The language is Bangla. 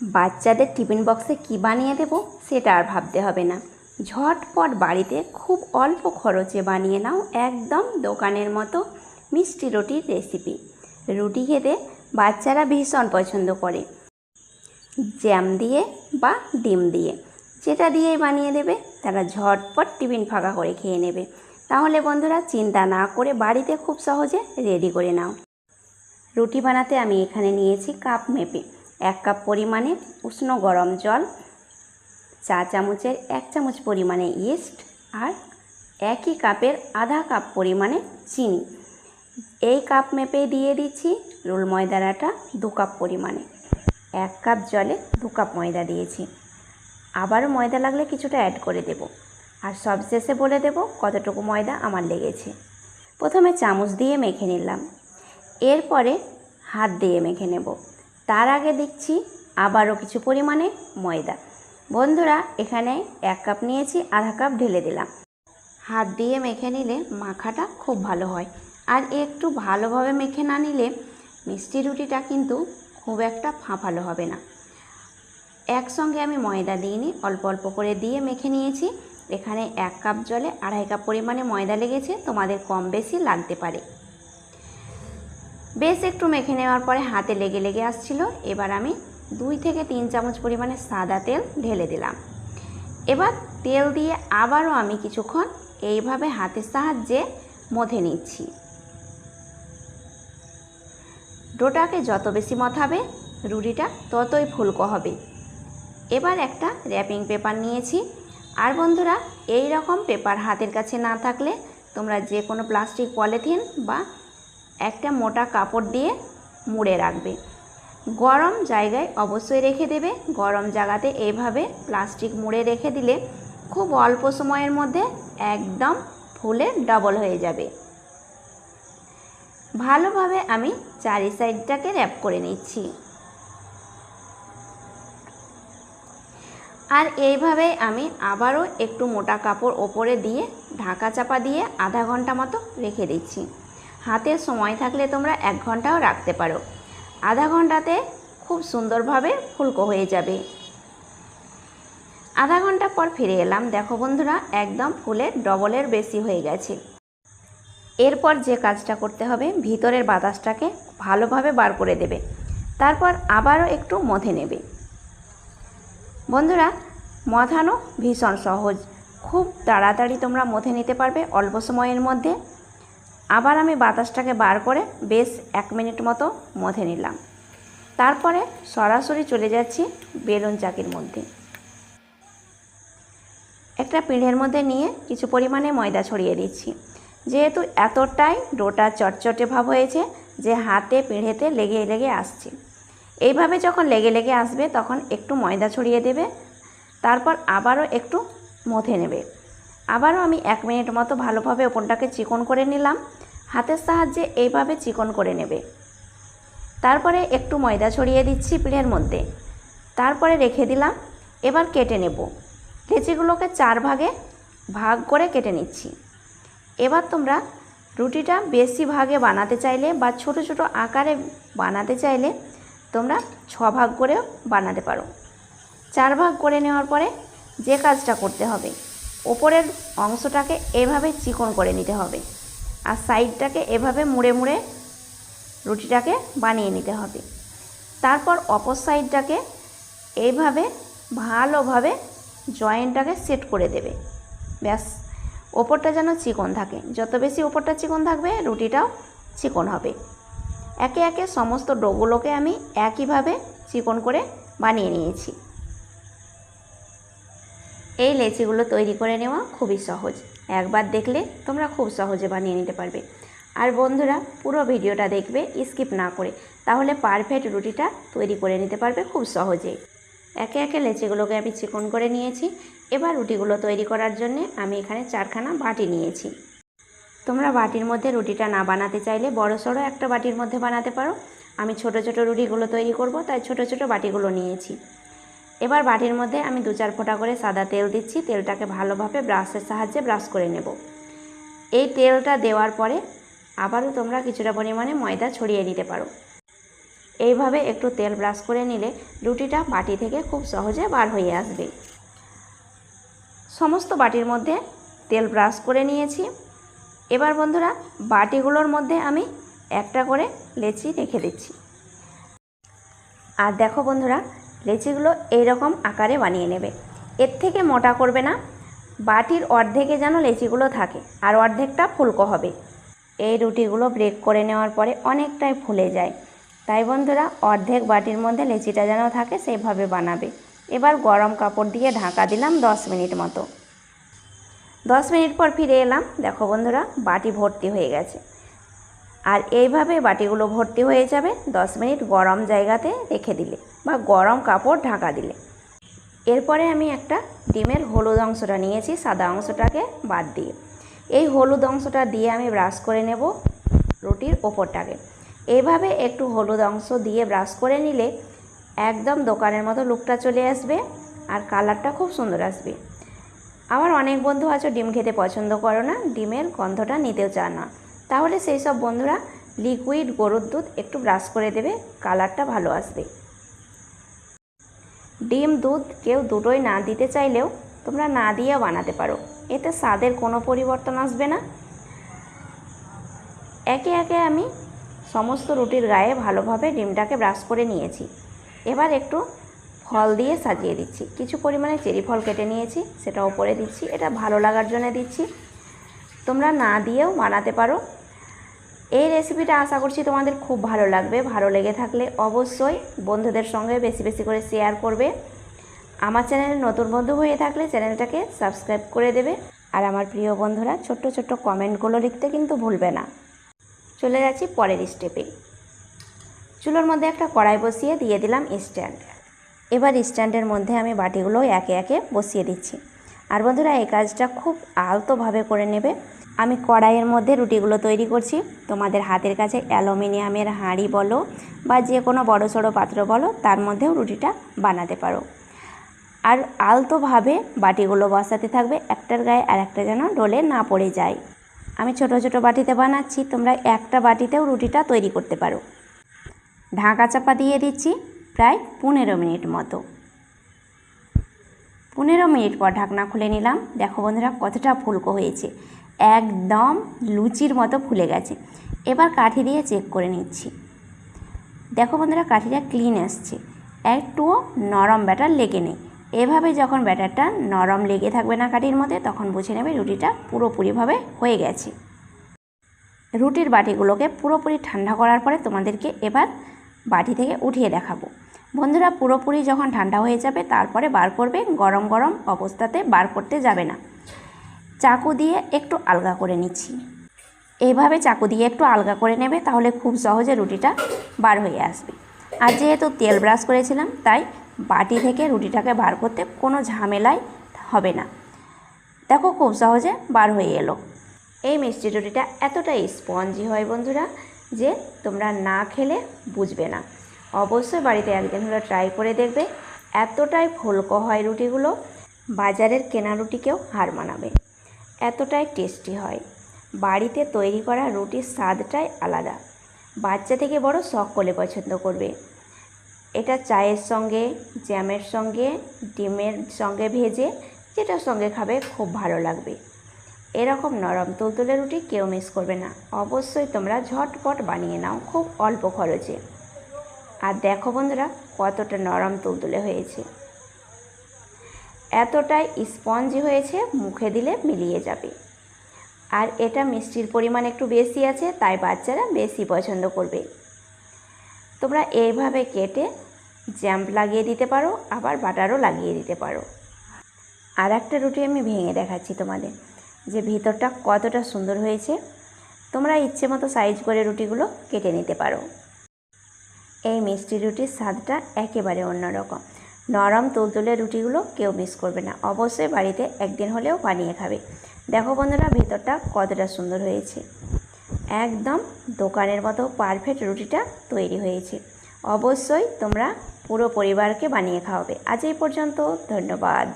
বাচ্চাদের টিফিন বক্সে কী বানিয়ে দেব সেটা আর ভাবতে হবে না। ঝটপট বাড়িতে খুব অল্প খরচে বানিয়ে নাও একদম দোকানের মতো মিষ্টি রুটির রেসিপি রুটি খেতে বাচ্চারা ভীষণ পছন্দ করে। জ্যাম দিয়ে বা ডিম দিয়ে, যেটা দিয়েই বানিয়ে দেবে তারা ঝটপট টিফিন ফাঁকা করে খেয়ে নেবে। তাহলে বন্ধুরা চিন্তা না করে বাড়িতে খুব সহজে রেডি করে নাও। রুটি বানাতে আমি এখানে নিয়েছি কাপ মেপে। এক কাপ পরিমাণে উষ্ণ গরম জল, চা চামচের এক চামচ পরিমাণে ইস্ট আর একই কাপের আধা কাপ পরিমাণে চিনি। এই কাপ মেপে দিয়ে দিচ্ছি রোল ময়দার আটা দু কাপ পরিমাণে। এক কাপ জলে দু কাপ ময়দা দিয়েছি। আবারও ময়দা লাগলে কিছুটা অ্যাড করে দেব। আর সবশেষে বলে দেব কতটুকু ময়দা আমার লেগেছে। প্রথমে চামচ দিয়ে মেখে নিলাম। এরপরে হাত দিয়ে মেখে নেব। তার আগে দিচ্ছি আবারও কিছু পরিমাণে ময়দা। বন্ধুরা, এখানে এক কাপ নিয়েছি, আধা কাপ ঢেলে দিলাম। হাত দিয়ে মেখে নিলে মাখাটা খুব ভালো হয়। আর একটু ভালোভাবে মেখে না নিলে মিষ্টি রুটিটা কিন্তু খুব একটা ফাঁপালো হবে না। একসঙ্গে আমি ময়দা দিইনি, অল্প অল্প করে দিয়ে মেখে নিয়েছি। এখানে এক কাপ জলে আড়াই কাপ পরিমাণে ময়দা লেগেছে, তোমাদের কম বেশি লাগতে পারে। বেশ একটু মেখে নেওয়ার পরে হাতে লেগে লেগে আসছিল। এবার আমি দুই থেকে তিন চামচ পরিমাণে সাদা তেল ঢেলে দিলাম। এবার তেল দিয়ে আবারও আমি কিছুক্ষণ এইভাবে হাতের সাহায্যে মথে নিচ্ছি। ডোটাকে যত বেশি মথাবে, রুটিটা ততই ফুলকো হবে। এবার একটা র্যাপিং পেপার নিয়েছি। আর বন্ধুরা এই রকম পেপার হাতের কাছে না থাকলে তোমরা যে কোনো প্লাস্টিক পলিথিন বা একটা মোটা কাপড় দিয়ে মুড়ে রাখবে। গরম জায়গায় অবশ্যই রেখে দেবে। গরম জায়গাতে এইভাবে প্লাস্টিক মুড়ে রেখে দিলে খুব অল্প সময়ের মধ্যে একদম ফুলে ডবল হয়ে যাবে। ভালোভাবে আমি চারি সাইডটাকে র্যাপ করে নিচ্ছি। আর এইভাবে আমি আবারও একটু মোটা কাপড় ওপরে দিয়ে ঢাকা চাপা দিয়ে আধা ঘণ্টা মতো রেখে দিচ্ছি। হাতে সময় থাকলে তোমরা এক ঘন্টাও রাখতে পারো। আধা ঘন্টাতে খুব সুন্দরভাবে ফুলকো হয়ে যাবে। আধা ঘণ্টা পর ফিরে এলাম। দেখো বন্ধুরা, একদম ফুলের ডবলের বেশি হয়ে গেছে। এরপর যে কাজটা করতে হবে, ভিতরের বাতাসটাকে ভালোভাবে বার করে দেবে। তারপর আবারও একটু মথে নেবে। বন্ধুরা মথানো ভীষণ সহজ। খুব তাড়াতাড়ি তোমরা মথে নিতে পারবে অল্প সময়ের মধ্যে। আবার আমি বাতাসটাকে বার করে বেশ এক মিনিট মতো মথে নিলাম। তারপরে সরাসরি চলে যাচ্ছি বেলুন চাকির মধ্যে। একটা পিঁড়ের মধ্যে নিয়ে কিছু পরিমাণে ময়দা ছড়িয়ে দিচ্ছি। যেহেতু এতটাই ডোটা চটচটে ভাব হয়েছে যে হাতে পিঁড়েতে লেগে লেগে আসছে। এইভাবে যখন লেগে লেগে আসবে তখন একটু ময়দা ছড়িয়ে দেবে, তারপর আবারও একটু মথে নেবে। আবারও আমি এক মিনিট মতো ভালোভাবে ওপরটাকে চিকন করে নিলাম। হাতের সাহায্যে এইভাবে চিকন করে নেবে। তারপরে একটু ময়দা ছড়িয়ে দিচ্ছি পিঁড়ের মধ্যে। তারপরে রেখে দিলাম। এবার কেটে নেব। লেচিগুলোকে চার ভাগে ভাগ করে কেটে নিচ্ছি। এবার তোমরা রুটিটা বেশি ভাগে বানাতে চাইলে বা ছোট ছোট আকারে বানাতে চাইলে তোমরা ছ ভাগ করেও বানাতে পারো। চার ভাগ করে নেওয়ার পরে যে কাজটা করতে হবে ওপরের অংশটাকে এভাবে চিকন করে নিতে হবে আর সাইডটাকে এভাবে মুড়ে মুড়ে রুটিটাকে বানিয়ে নিতে হবে। তারপর অপর সাইডটাকে এইভাবে ভালোভাবে জয়েন্টটাকে সেট করে দেবে। ব্যাস, ওপরটা যেন চিকন থাকে। যত বেশি ওপরটা চিকন থাকবে, রুটিটাও চিকন হবে। একে একে সমস্ত ডোগুলোকে আমি একইভাবে চিকন করে বানিয়ে নিয়েছি। এই লেচিগুলো তৈরি করে নেওয়া খুবই সহজ। একবার দেখলে তোমরা খুব সহজে বানিয়ে নিতে পারবে। আর বন্ধুরা, পুরো ভিডিওটা দেখবে, স্কিপ না করে। তাহলে পারফেক্ট রুটিটা তৈরি করে নিতে পারবে খুব সহজেই একে একে লেচিগুলোকে আমি চিকন করে নিয়েছি। এবার রুটিগুলো তৈরি করার জন্য আমি এখানে চারখানা বাটি নিয়েছি। তোমরা বাটির মধ্যে রুটিটা না বানাতে চাইলে বড় সড়ো একটা বাটির মধ্যে বানাতে পারো। আমি ছোট ছোট রুটিগুলো তৈরি করব, তাই ছোট ছোট বাটিগুলো নিয়েছি। এবার বাটির মধ্যে আমি দু চার ফোঁটা করে সাদা তেল দিচ্ছি। তেলটাকে ভালোভাবে ব্রাশের সাহায্যে ব্রাশ করে নেব। এই তেলটা দেওয়ার পরে আবারও তোমরা কিছুটা পরিমাণে ময়দা ছড়িয়ে দিতে পারো। এইভাবে একটু তেল ব্রাশ করে নিলে রুটিটা বাটি থেকে খুব সহজে বার হয়ে আসবে। সমস্ত বাটির মধ্যে তেল ব্রাশ করে নিয়েছি। এবার বন্ধুরা, বাটিগুলোর মধ্যে আমি একটা করে লেচি রেখে দিচ্ছি। আর দেখো বন্ধুরা লেচিগুলো এইরকম আকারে বানিয়ে নেবে। এর থেকে মোটা করবে না। বাটির অর্ধেকে যেন লেচিগুলো থাকে আর অর্ধেকটা ফুলকো হবে। এই রুটিগুলো ব্রেক করে নেওয়ার পরে অনেকটাই ফুলে যায়। তাই বন্ধুরা, অর্ধেক বাটির মধ্যে লেচিটা যেন থাকে সেইভাবে বানাবে। এবার গরম কাপড় দিয়ে ঢাকা দিলাম দশ মিনিট মতো। দশ মিনিট পর ফিরে এলাম। দেখো বন্ধুরা, বাটি ভর্তি হয়ে গেছে। আর এইভাবে বাটিগুলো ভর্তি হয়ে যাবে। দশ মিনিট গরম জায়গাতে রেখে দিলে বা গরম কাপড় ঢাকা দিলে। এরপরে আমি একটা ডিমের হলুদ অংশটা নিয়েছি, সাদা অংশটাকে বাদ দিয়ে। এই হলুদ অংশটা দিয়ে আমি ব্রাশ করে নেব রুটির ওপরটাকে। এইভাবে একটু হলুদ অংশ দিয়ে ব্রাশ করে নিলে একদম দোকানের মতো লুকটা চলে আসবে আর কালারটা খুব সুন্দর আসবে। আবার অনেক বন্ধু আছো, ডিম খেতে পছন্দ করো না, ডিমের গন্ধটা নিতেও চায় না। তাহলে সেই সব বন্ধুরা লিকুইড গরুর দুধ একটু ব্রাশ করে দেবে কালারটা ভালো আসবে। ডিম, দুধ কেউ দুটোই না দিতে চাইলেও তোমরা না দিয়ে বানাতে পারো। এতে স্বাদের কোনো পরিবর্তন আসবে না। একে একে আমি সমস্ত রুটির গায়ে ভালোভাবে ডিমটাকে ব্রাশ করে নিয়েছি। এবার একটু ফল দিয়ে সাজিয়ে দিচ্ছি। কিছু পরিমাণে চেরি ফল কেটে নিয়েছি, সেটা ওপরে দিচ্ছি। এটা ভালো লাগার জন্য দিচ্ছি। তোমরা না দিয়েও বানাতে পারো। এই রেসিপিটা আশা করছি তোমাদের খুব ভালো লাগবে। ভালো লেগে থাকলে অবশ্যই বন্ধুদের সঙ্গে বেশি বেশি করে শেয়ার করবে। আমার চ্যানেলে নতুন বন্ধু হয়ে থাকলে চ্যানেলটাকে সাবস্ক্রাইব করে দেবে। আর আমার প্রিয় বন্ধুরা, ছোট্ট ছোট্ট কমেন্টগুলো লিখতে কিন্তু ভুলবে না। চলে যাচ্ছি পরের স্টেপে চুলোর মধ্যে একটা কড়াই বসিয়ে দিয়ে দিলাম স্ট্যান্ড এবার স্ট্যান্ডের মধ্যে আমি বাটিগুলো একে একে বসিয়ে দিচ্ছি। আর বন্ধুরা, এই কাজটা খুব আলতোভাবে করে নেবে। আমি কড়াইয়ের মধ্যে রুটিগুলো তৈরি করছি। তোমাদের হাতের কাছে অ্যালুমিনিয়ামের হাঁড়ি বলো বা যে কোনো বড় সড়ো পাত্র বলো, তার মধ্যেও রুটিটা বানাতে পারো। আর আলতোভাবে বাটিগুলো বসাতে থাকবে, একটার গায়ে আর একটা যেন ডলে না পড়ে যায়। আমি ছোট ছোট বাটিতে বানাচ্ছি, তোমরা একটা বাটিতেও রুটিটা তৈরি করতে পারো। ঢাকা চাপা দিয়ে দিচ্ছি প্রায় পনেরো মিনিট মতো। পনেরো মিনিট পর ঢাকনা খুলে নিলাম। দেখো বন্ধুরা, কতটা ফুলকো হয়েছে। একদম লুচির মতো ফুলে গেছে। এবার কাঠি দিয়ে চেক করে নিচ্ছি। দেখো বন্ধুরা, কাঠিটা ক্লিন আসছে একটুও নরম ব্যাটার লেগে নেই। এভাবে যখন ব্যাটারটা নরম লেগে থাকবে না কাঠির মধ্যে, তখন বুঝে নেবে রুটিটা পুরোপুরিভাবে হয়ে গেছে। রুটির বাটিগুলোকে পুরোপুরি ঠান্ডা করার পরে তোমাদেরকে এবার বাটি থেকে উঠিয়ে দেখাবো। বন্ধুরা পুরোপুরি যখন ঠান্ডা হয়ে যাবে, তারপরে বার করবে গরম গরম অবস্থাতে বার করতে যাবে না। চাকু দিয়ে একটু আলগা করে নিচ্ছি। এইভাবে চাকু দিয়ে একটু আলগা করে নেবে, তাহলে খুব সহজে রুটিটা বার হয়ে আসবে। আর যেহেতু তেল ব্রাশ করেছিলাম, তাই বাটি থেকে রুটিটাকে বার করতে কোনো ঝামেলাই হবে না। দেখো খুব সহজে বার হয়ে এলো। এই মিষ্টি রুটিটা এতটাই স্পঞ্জি হয় বন্ধুরা, যে তোমরা না খেলে বুঝবে না। অবশ্যই বাড়িতে একদিন হলো ট্রাই করে দেখবে এতটাই ফুলকো হয় রুটিগুলো, বাজারের কেনা রুটিকেও হার মানাবে। এতটাই টেস্টি হয়। বাড়িতে তৈরি করা রুটির স্বাদটাই আলাদা। বাচ্চা থেকে বড় সকলে পছন্দ করবে। এটা চায়ের সঙ্গে জ্যামের সঙ্গে, ডিমের সঙ্গে ভেজে, যেটার সঙ্গে খাবে খুব ভালো লাগবে। এরকম নরম তুলতুলে রুটি কেউ মিস করবে না। অবশ্যই তোমরা ঝটপট বানিয়ে নাও, খুব অল্প খরচে। আর দেখো বন্ধুরা, কতটা নরম তুলতুলে হয়েছে। এতটাই স্পঞ্জি হয়েছে, মুখে দিলে মিলিয়ে যাবে। আর এটা মিষ্টির পরিমাণ একটু বেশি আছে, তাই বাচ্চারা বেশি পছন্দ করবে। তোমরা এইভাবে কেটে জ্যাম্প লাগিয়ে দিতে পারো, আবার বাটারও লাগিয়ে দিতে পারো। আর একটা রুটি আমি ভেঙে দেখাচ্ছি তোমাদের, যে ভিতরটা কতটা সুন্দর হয়েছে। তোমরা ইচ্ছে মতো সাইজ করে রুটিগুলো কেটে নিতে পারো। এই মিষ্টি রুটির স্বাদটা একেবারে অন্যরকম। নরম তুলতুলে রুটিগুলো কেউ মিস করবে না। অবশ্যই বাড়িতে একদিন হলেও বানিয়ে খাবে। দেখো বন্ধুরা, ভেতরটা কতটা সুন্দর হয়েছে। একদম দোকানের মতো পারফেক্ট রুটিটা তৈরি হয়েছে। অবশ্যই তোমরা পুরো পরিবারকে বানিয়ে খাওয়াবে। আজ এই পর্যন্ত, ধন্যবাদ।